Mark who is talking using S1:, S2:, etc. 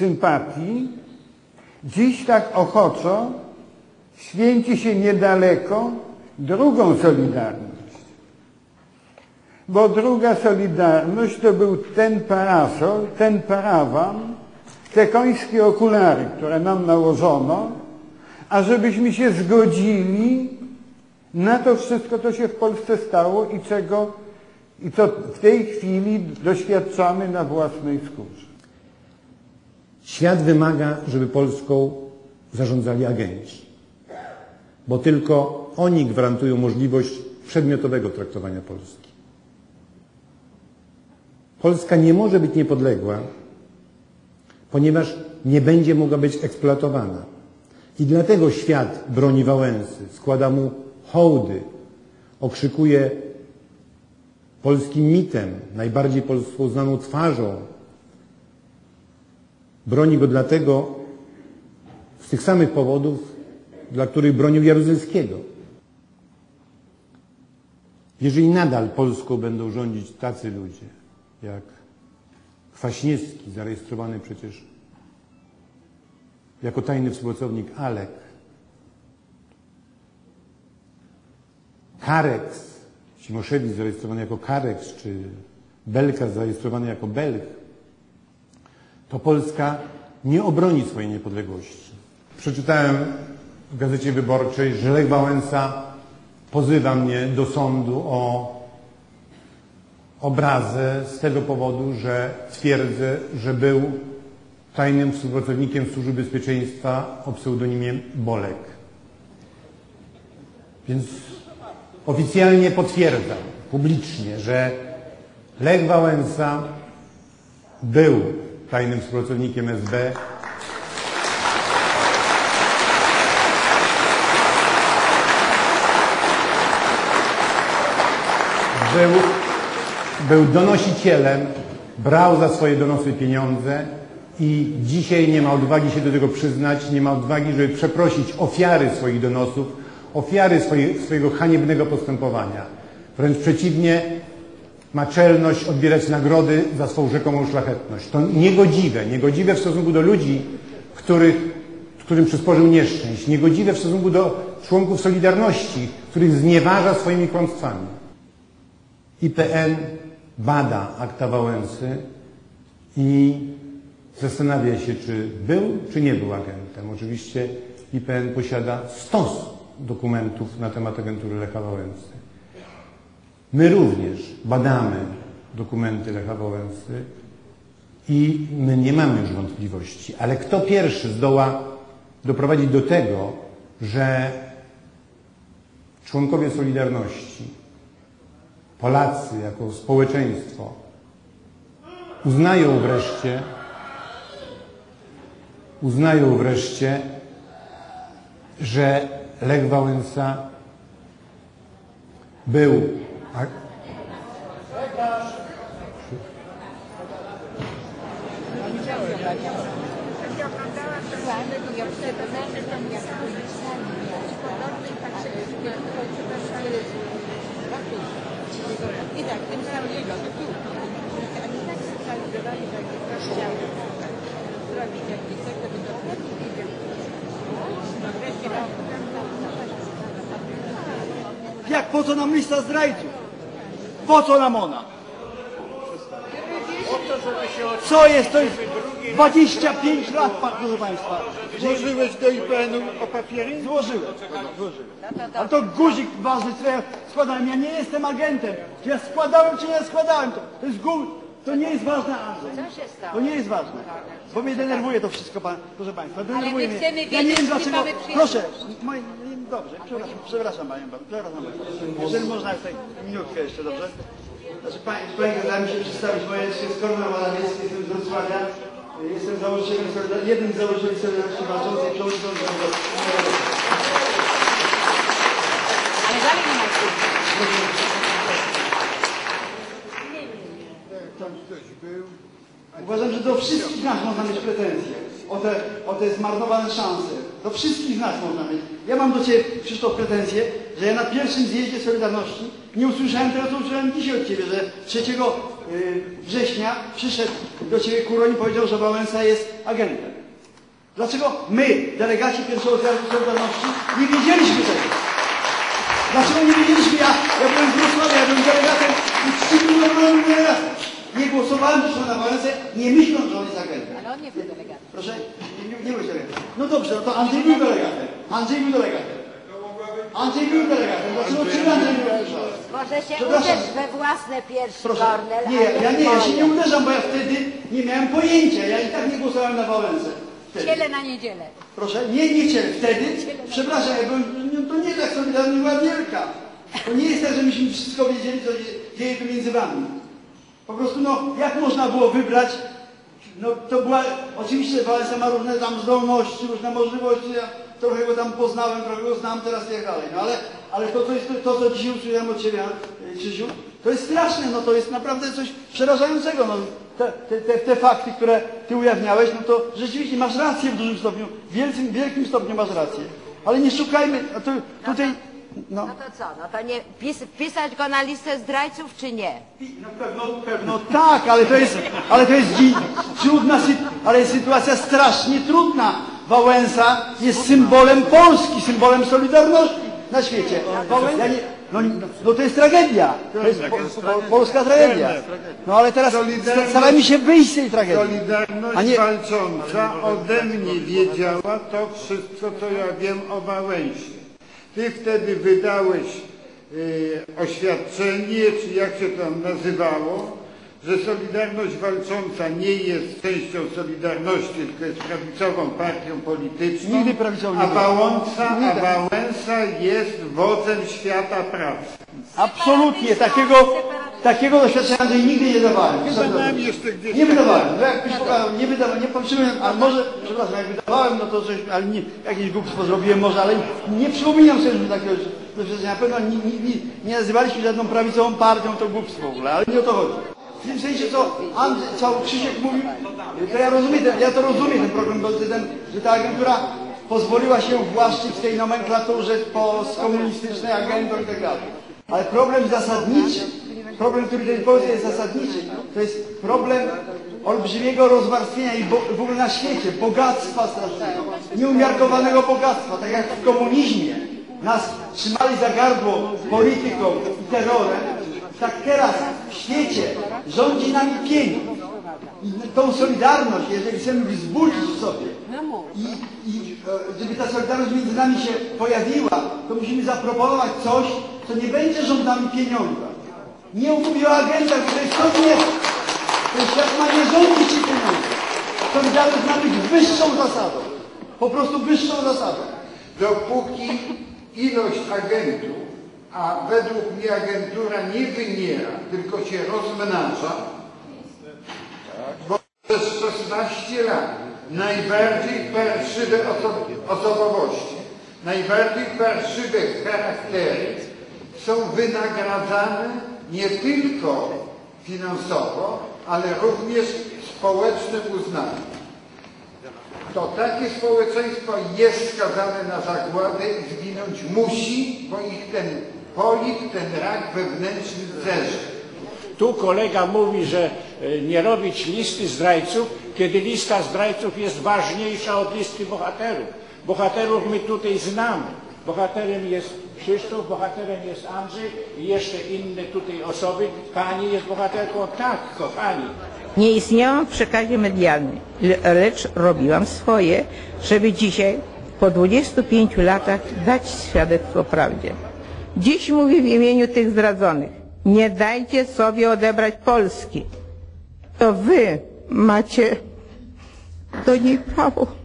S1: sympatii, dziś tak ochoczo święci się niedaleko drugą Solidarność. Bo druga Solidarność to był ten parasol, ten parawan, te końskie okulary, które nam nałożono, a żebyśmy się zgodzili na to wszystko, co się w Polsce stało i czego i co w tej chwili doświadczamy na własnej skórze.
S2: Świat wymaga, żeby Polską zarządzali agenci, bo tylko oni gwarantują możliwość przedmiotowego traktowania Polski. Polska nie może być niepodległa, ponieważ nie będzie mogła być eksploatowana. I dlatego świat broni Wałęsy, składa mu hołdy, okrzykuje polskim mitem, najbardziej polską znaną twarzą. Broni go dlatego z tych samych powodów, dla których bronił Jaruzelskiego. Jeżeli nadal Polską będą rządzić tacy ludzie, jak Kwaśniewski, zarejestrowany przecież jako tajny współpracownik Alek, Kareks, Cimoszewicz zarejestrowany jako Kareks, czy Belka zarejestrowany jako Belch, to Polska nie obroni swojej niepodległości. Przeczytałem w Gazecie Wyborczej, że Lech Wałęsa pozywa mnie do sądu o obrazę z tego powodu, że twierdzę, że był tajnym współpracownikiem Służby Bezpieczeństwa o pseudonimie Bolek. Więc oficjalnie potwierdzam publicznie, że Lech Wałęsa był tajnym współpracownikiem SB. Był, był donosicielem, brał za swoje donosy pieniądze i dzisiaj nie ma odwagi się do tego przyznać, nie ma odwagi, żeby przeprosić ofiary swoich donosów, ofiary swoje, swojego haniebnego postępowania. Wręcz przeciwnie, ma czelność odbierać nagrody za swą rzekomą szlachetność. To niegodziwe, niegodziwe w stosunku do ludzi, których, którym przysporzył nieszczęść, niegodziwe w stosunku do członków Solidarności, których znieważa swoimi kłamstwami. IPN bada akta Wałęsy i zastanawia się, czy był, czy nie był agentem. Oczywiście IPN posiada stos dokumentów na temat agentury Lecha Wałęsy. My również badamy dokumenty Lecha Wałęsy i my nie mamy już wątpliwości. Ale kto pierwszy zdoła doprowadzić do tego, że członkowie Solidarności, Polacy jako społeczeństwo uznają wreszcie, uznają wreszcie, że Lech Wałęsa był a...
S3: I tak, tym samym jego, tu. Oni tak scentralizowali, że jak ktoś chciał zrobić jakiś sektor, to by to tam, tam,
S4: Jak po co nam lista zdrajców? Po co nam ona? Co jest to? Jest 25 lat, proszę Państwa.
S1: Złożyłeś do IPN-u o papiery?
S4: Złożyłem. Złożyłem. Ale to guzik ważny, co ja składałem. Ja nie jestem agentem. Czy ja składałem, czy nie składałem. To, to jest. To nie jest ważne, Andrzej.
S3: Co się stało?
S4: To nie jest ważne. Bo mnie denerwuje to wszystko, pan, proszę Państwa. Denerwuje mnie.
S3: chcemy
S4: ja nie wiem dlaczego. Proszę, moi, dobrze, przepraszam, przepraszam Panią bardzo. Przepraszam bardzo. Jeżeli można tutaj minutkę jeszcze, dobrze? Znaczy, Pani, Pani da mi się przedstawić. Moje jest Kornel Malawiecki, jestem z Wrocławia. Jestem założycielem, jednym z założycieli Solidarności Walczącej, przewodniczącym do...
S3: Ale dalej nie ma
S1: Tam ktoś był.
S4: Uważam, że do wszystkich nas można mieć pretensje o te, o te zmarnowane szanse. Do wszystkich nas można mieć. Ja mam do Ciebie, Krzysztof, pretensje, że ja na pierwszym zjeździe Solidarności nie usłyszałem tego, co usłyszałem dzisiaj od Ciebie, że 3 y, września przyszedł do Ciebie Kuroń i powiedział, że Wałęsa jest agentem. Dlaczego my, delegaci pierwszego zjazdu Solidarności, nie wiedzieliśmy tego? Dlaczego nie wiedzieliśmy? Ja, ja byłem w Wrocławiu, ja byłem delegatem i wszyscy normalnym delegatem. Nie głosowałem zresztą na Wałęsę, nie myśląc, że on jest agentem.
S3: Ale on nie był delegatem.
S4: Proszę? Nie, byłeś delegatem. No dobrze, no to Andrzej był delegatem. Andrzej był delegatem. Andrzej był delegatem. Dlaczego ty Andrzej nie usłyszałeś?
S3: Może się
S4: Przepraszam.
S3: uderz we własne piersi,
S4: Proszę.
S3: Kornel,
S4: Nie,
S3: a
S4: ja nie, ja się
S3: moje.
S4: nie uderzam, bo ja wtedy nie miałem pojęcia. Ja i tak nie głosowałem na Wałęsę. Wtedy.
S3: Ciele na niedzielę.
S4: Proszę? Nie, nie chciałem. Wtedy, przepraszam, ja byłem, no, to nie tak Solidarność była wielka. To nie jest tak, że myśmy wszystko wiedzieli, co się dzieje tu między wami. Po prostu, no, jak można było wybrać, no, to była, oczywiście Wałęsa ma różne tam zdolności, różne możliwości, ja trochę go tam poznałem, trochę go znam teraz i tak dalej, no ale, ale to, to, jest, to, co dzisiaj usłyszałem od Ciebie, Krzysiu, to jest straszne, no to jest naprawdę coś przerażającego, no. Te, te, te, fakty, które Ty ujawniałeś, no to rzeczywiście masz rację w dużym stopniu, w wielkim, wielkim stopniu masz rację. Ale nie szukajmy, a tu, tutaj, no.
S3: No to co, no to nie, pis, wpisać go na listę zdrajców czy nie?
S4: No pewno, pewno tak, ale to jest, ale to jest dzi, trudna, ale jest sytuacja strasznie trudna. Wałęsa jest symbolem Polski, symbolem Solidarności na świecie. Ja nie, no, no to jest tragedia. To jest po, po, polska tragedia. No ale teraz staramy się wyjść z tej tragedii.
S1: Solidarność
S4: nie-
S1: walcząca ode mnie wiedziała to wszystko, co ja wiem o Wałęsie. Ty wtedy wydałeś y, oświadczenie, czy jak się tam nazywało, że Solidarność Walcząca nie jest częścią Solidarności, tylko jest prawicową partią polityczną,
S4: Nigdy prawicową nie
S1: a
S4: była.
S1: Wałęsa, a
S4: Nigdy.
S1: Wałęsa jest wodzem świata pracy.
S4: Absolutnie, takiego, takiego doświadczenia Andrzej nigdy nie dawałem.
S1: Wydawałem jeszcze gdzieś
S4: Nie wydawałem, no jakbyś pokazał, nie wydawałem, nie patrzyłem, ale może, przepraszam, jak wydawałem, no to coś, ale nie, jakieś głupstwo zrobiłem może, ale nie przypominam sobie że takiego doświadczenia. Na pewno nie, nie, nie, nie nazywaliśmy żadną prawicową partią, to głupstwo w ogóle, ale nie o to chodzi. W tym sensie, co, Andrzej, co Krzysiek mówił, to ja rozumiem, ja to rozumiem ten problem, bo ten, że ta agentura pozwoliła się właszczyć w tej nomenklaturze postkomunistycznej agendą i tak dalej. Ale problem zasadniczy, problem, który tutaj Polsce jest zasadniczy, to jest problem olbrzymiego rozwarstwienia i w ogóle na świecie, bogactwa strasznego, nieumiarkowanego bogactwa, tak jak w komunizmie nas trzymali za gardło polityką i terrorem, tak teraz w świecie rządzi nami pieniądz. I tą solidarność, jeżeli chcemy wzbudzić w sobie i, i e, żeby ta solidarność między nami się pojawiła, to musimy zaproponować coś, co nie będzie rządami pieniądza. Nie mówię o agentach, które to nie ten świat ma nie rządzić pieniądze. Solidarność ma być wyższą zasadą. Po prostu wyższą zasadą.
S1: Dopóki ilość agentów, a według mnie agentura nie wymiera, tylko się rozmnaża, bo przez 16 lat najbardziej parszywe oso- osobowości, najbardziej parszywe charaktery są wynagradzane nie tylko finansowo, ale również społecznym uznaniem. To takie społeczeństwo jest skazane na zagładę i zginąć musi, bo ich ten polik, ten rak wewnętrzny zerze.
S5: Tu kolega mówi, że e, nie robić listy zdrajców, kiedy lista zdrajców jest ważniejsza od listy bohaterów. Bohaterów my tutaj znamy. Bohaterem jest Krzysztof, bohaterem jest Andrzej i jeszcze inne tutaj osoby. Pani jest bohaterką? Tak, kochani.
S6: Nie istniałam w przekazie medialnym, le- lecz robiłam swoje, żeby dzisiaj, po 25 latach, dać świadectwo prawdzie. Dziś mówię w imieniu tych zdradzonych. Nie dajcie sobie odebrać Polski. To wy macie do niej prawo.